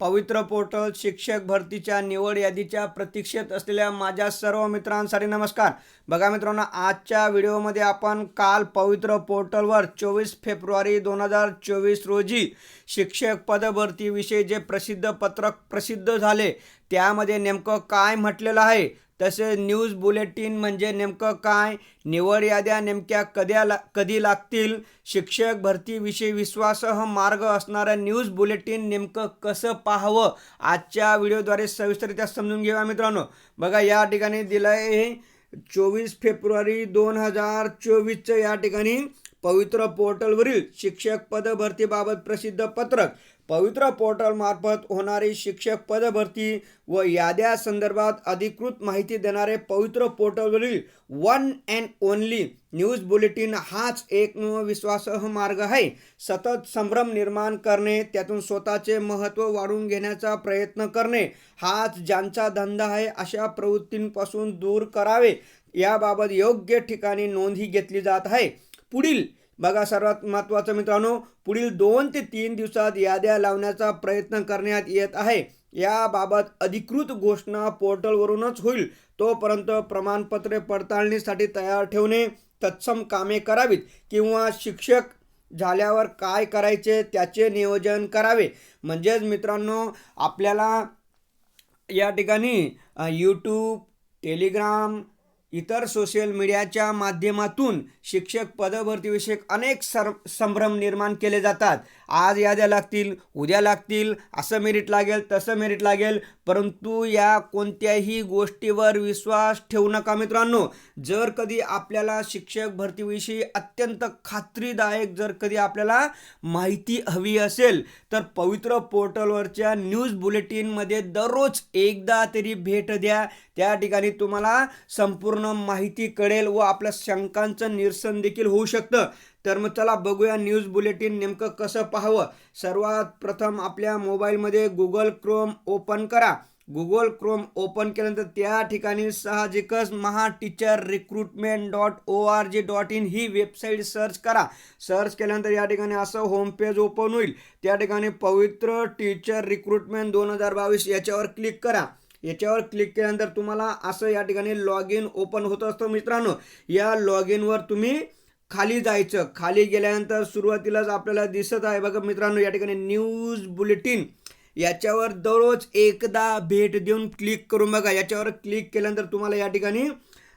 पवित्र पोर्टल शिक्षक भरतीच्या निवड यादीच्या प्रतीक्षेत असलेल्या माझ्या सर्व मित्रांसाठी नमस्कार. बघा मित्रांनो आजच्या व्हिडिओमध्ये आपण काल पवित्र पोर्टलवर चोवीस फेब्रुवारी दोन हजार चोवीस रोजी शिक्षक पदभरतीविषयी जे प्रसिद्ध पत्रक प्रसिद्ध झाले त्यामध्ये नेमकं काय म्हटलेलं आहे? तसे न्यूज बुलेटिन म्हणजे नेमकं काय? निवड याद्या नेमक्या कद्या ला कधी लागतील? शिक्षक भरतीविषयी विश्वासह मार्ग असणारं न्यूज बुलेटिन नेमकं कसं पाहावं? आजच्या व्हिडिओद्वारे सविस्तरित्या समजून घेऊया मित्रांनो. बघा या ठिकाणी दिलं आहे चोवीस फेब्रुवारी दोन हजार चोवीसचं या ठिकाणी पवित्र पोर्टलवरील शिक्षक पदभरतीबाबत प्रसिद्ध पत्रक. पवित्र पोर्टलमार्फत होणारी शिक्षक पदभरती व याद्या संदर्भात अधिकृत माहिती देणारे पवित्र पोर्टलवरील one and only news bulletin हाच एकमेव विश्वासार्ह मार्ग आहे. सतत संभ्रम निर्माण करणे त्यातून स्वतःचे महत्त्व वाढवून घेण्याचा प्रयत्न करणे हाच ज्यांचा धंदा आहे अशा प्रवृत्तींपासून दूर करावे याबाबत योग्य ठिकाणी नोंदही घेतली जात आहे. पुढील बघा सर्वात महत्त्वाचं मित्रांनो पुढील दोन ते तीन दिवसात याद्या लावण्याचा प्रयत्न करण्यात येत आहे. याबाबत अधिकृत घोषणा पोर्टलवरूनच होईल. तोपर्यंत प्रमाणपत्रे पडताळणीसाठी तयार ठेवणे तत्सम कामे करावीत किंवा शिक्षक झाल्यावर काय करायचे त्याचे नियोजन करावे. म्हणजेच मित्रांनो आपल्याला या ठिकाणी यूट्यूब टेलिग्राम इतर सोशल मीडियाच्या माध्यमातून शिक्षक पदभरतीविषयक अनेक सर संभ्रम निर्माण केले जातात. आज याद्या लागतील उद्या लागतील असं मेरिट लागेल तसं मेरिट लागेल परंतु या कोणत्याही गोष्टीवर विश्वास ठेवू नका मित्रांनो. जर कधी आपल्याला शिक्षक भरतीविषयी अत्यंत खात्रीदायक जर कधी आपल्याला माहिती हवी असेल तर पवित्र पोर्टलवरच्या न्यूज बुलेटिनमध्ये दररोज एकदा तरी भेट द्या. त्या ठिकाणी तुम्हाला संपूर्ण माहिती कळेल व आपल्या शंकांचं निरसन देखील होऊ शकतं. तर मग चला बघूया न्यूज बुलेटिन नेमकं कसं पाहावं. सर्वात प्रथम आपल्या मोबाईलमध्ये गुगल क्रोम ओपन करा. गुगल क्रोम ओपन केल्यानंतर त्या ठिकाणी साहजिकच Maha teacher recruitment dot O R G dot in he website search करा. सर्च केल्यानंतर या ठिकाणी असं होम पेज ओपन होईल. त्या ठिकाणी पवित्र टीचर रिक्रुटमेंट दोन हजार बावीस याच्यावर क्लिक करा. याच्यावर क्लिक केल्यानंतर तुम्हाला असं या ठिकाणी लॉग इन ओपन होत असतं मित्रांनो. या लॉग इनवर तुम्ही खाली जायचं. खाली गेल्यानंतर सुरुवातीलाच आपल्याला दिसत आहे बघा मित्रांनो या ठिकाणी न्यूज बुलेटिन याच्यावर दररोज एकदा भेट देऊन क्लिक करून बघा. याच्यावर क्लिक केल्यानंतर तुम्हाला या ठिकाणी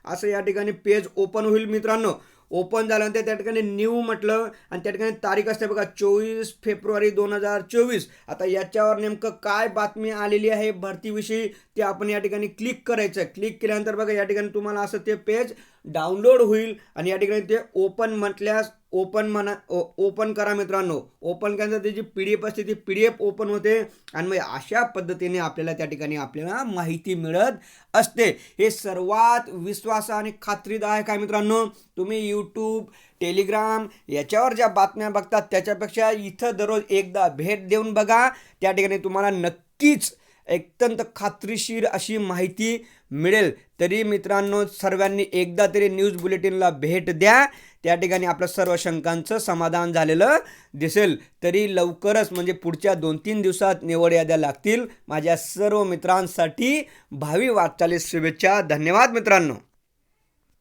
असं या ठिकाणी पेज ओपन होईल मित्रांनो. ओपन झाल्यानंतर त्या ठिकाणी न्यू म्हटलं आणि त्या ठिकाणी तारीख असते बघा चोवीस फेब्रुवारी दोन हजार चोवीस. आता याच्यावर नेमकं काय बातमी आलेली आहे भरतीविषयी ते आपण या ठिकाणी क्लिक करायचं क्लिक केल्यानंतर बघा या ठिकाणी तुम्हाला असं ते पेज डाउनलोड होईल आणि या ठिकाणी ते ओपन म्हटल्यास ओपन म्हणा ओपन करा मित्रांनो. ओपन केल्यानंतर त्याची पी डी एफ असते ती पी डी एफ ओपन होते आणि मग अशा पद्धतीने आपल्याला त्या ठिकाणी आपल्याला माहिती मिळत असते. हे सर्वात विश्वास आणि खात्रीदायक आहे मित्रांनो. तुम्ही यूट्यूब टेलिग्राम याच्यावर ज्या बातम्या बघतात त्याच्यापेक्षा इथं दररोज एकदा भेट देऊन बघा. त्या ठिकाणी तुम्हाला नक्कीच अत्यंत खात्रीशीर अशी माहिती मिळेल. तरी मित्रांनो सर्वांनी एकदा तरी न्यूज बुलेटिनला भेट द्या. त्या ठिकाणी आपल्या सर्व शंकांचं समाधान झालेलं दिसेल. तरी लवकरच म्हणजे पुढच्या दोन तीन दिवसात निवड याद्या लागतील. माझ्या सर्व मित्रांसाठी भावी वाटचालीस शुभेच्छा. धन्यवाद मित्रांनो.